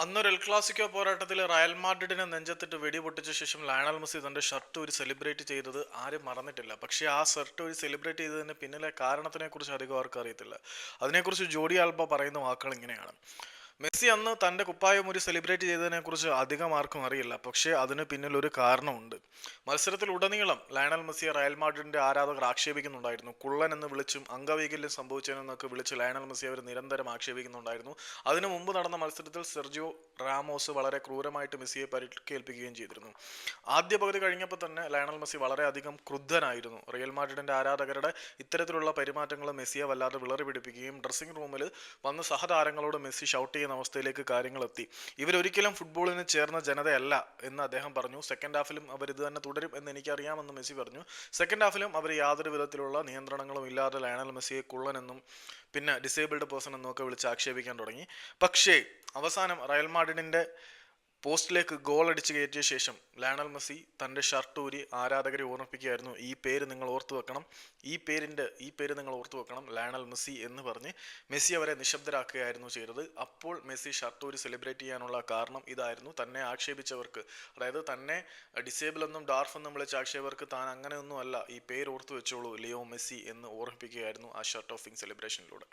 അന്നൊരു El Clasico പോരാട്ടത്തിൽ Real മാഡ്രിഡിനെ നെഞ്ചത്തിട്ട് വെടിപൊട്ടിച്ച ശേഷം ലയണൽ മെസ്സി തന്റെ ഷർട്ട് ഒരു സെലിബ്രേറ്റ് ചെയ്തത് ആരും മറന്നിട്ടില്ല. പക്ഷേ ആ ഷർട്ട് ഒരു സെലിബ്രേറ്റ് ചെയ്തതിന് പിന്നിലെ കാരണത്തിനെ കുറിച്ച് അധികം ആർക്കും അറിയത്തില്ല. അതിനെക്കുറിച്ച് ജോഡി ആൽബ പറയുന്ന വാക്കുകൾ ഇങ്ങനെയാണ്. മെസ്സി അന്ന് തന്റെ കുപ്പായം ഒരു സെലിബ്രേറ്റ് ചെയ്തതിനെ കുറിച്ച് അധികം ആർക്കും അറിയില്ല. പക്ഷേ അതിന് പിന്നിൽ ഒരു കാരണമുണ്ട്. മത്സരത്തിൽ ഉടനീളം ലയണൽ മെസ്സിയെ റയൽ മാഡ്രിഡിന്റെ ആരാധകർ ആക്ഷേപിക്കുന്നുണ്ടായിരുന്നു. കുള്ളൻ എന്ന് വിളിച്ചും അംഗവൈകല്യം സംഭവിച്ചതിനൊക്കെ വിളിച്ച് ലയണൽ മെസ്സി അവർ നിരന്തരം ആക്ഷേപിക്കുന്നുണ്ടായിരുന്നു. അതിനു മുമ്പ് നടന്ന മത്സരത്തിൽ സെർജിയോ റാമോസ് വളരെ ക്രൂരമായിട്ട് മെസ്സിയെ പരിക്കേൽപ്പിക്കുകയും ചെയ്തിരുന്നു. ആദ്യ പകുതി കഴിഞ്ഞപ്പോൾ തന്നെ ലയണൽ മെസ്സി വളരെയധികം ക്രുദ്ധനായിരുന്നു. റയൽ മാഡ്രിഡിന്റെ ആരാധകരുടെ ഇത്തരത്തിലുള്ള പെരുമാറ്റങ്ങൾ മെസ്സിയെ വല്ലാതെ വിളറി പിടിപ്പിക്കുകയും ഡ്രസ്സിംഗ് റൂമിൽ വന്ന് സഹതാരങ്ങളോട് മെസ്സി ഷൗട്ട് ചെയ്യുന്ന അവസ്ഥയിലേക്ക് കാര്യങ്ങൾ എത്തി ഇവരൊരിക്കലും ഫുട്ബോളിന് ചേർന്ന ജനതയല്ല എന്ന് അദ്ദേഹം പറഞ്ഞു. സെക്കൻഡ് ഹാഫിലും അവർ ഇത് തന്നെ തുടരും എന്ന് എനിക്കറിയാമെന്ന് മെസ്സി പറഞ്ഞു. സെക്കൻഡ് ഹാഫിലും അവർ യാതൊരു വിധത്തിലുള്ള നിയന്ത്രണങ്ങളും ഇല്ലാതെ ലയണൽ മെസ്സിയെ കുള്ളനെന്നും പിന്നെ ഡിസേബിൾഡ് പേഴ്സൺ എന്നും ഒക്കെ വിളിച്ച് ആക്ഷേപിക്കാൻ തുടങ്ങി. പക്ഷേ അവസാനം റയൽ മാഡ്രിഡിന്റെ പോസ്റ്റിലേക്ക് ഗോൾ അടിച്ച് കയറ്റിയ ശേഷം ലയണൽ മെസ്സി തന്റെ ഷർട്ട് ഊരി ആരാധകരെ ഓർമ്മിപ്പിക്കുകയായിരുന്നു. ഈ പേര് നിങ്ങൾ ഓർത്തു വെക്കണം. ഈ പേരിന്റെ ഈ പേര് നിങ്ങൾ ഓർത്തു വെക്കണം. ലയണൽ മെസ്സി എന്ന് പറഞ്ഞ് മെസ്സി അവരെ നിശബ്ദരാക്കുകയായിരുന്നു ചെയ്തത്. അപ്പോൾ മെസ്സി ഷർട്ട് ഊരി സെലിബ്രേറ്റ് ചെയ്യാനുള്ള കാരണം ഇതായിരുന്നു. തന്നെ ആക്ഷേപിച്ചവർക്ക് അതായത് തന്നെ ഡിസേബിൾ എന്നും ഡാർഫ് എന്നും വിളിച്ച ആക്ഷേപർക്ക് താൻ അങ്ങനെയൊന്നും അല്ല ഈ പേര് ഓർത്തു വെച്ചോളൂ ലിയോ മെസ്സി എന്ന് ഓർമ്മിപ്പിക്കുകയായിരുന്നു ആ ഷർട്ട് ഓഫിംഗ് സെലിബ്രേഷനിലൂടെ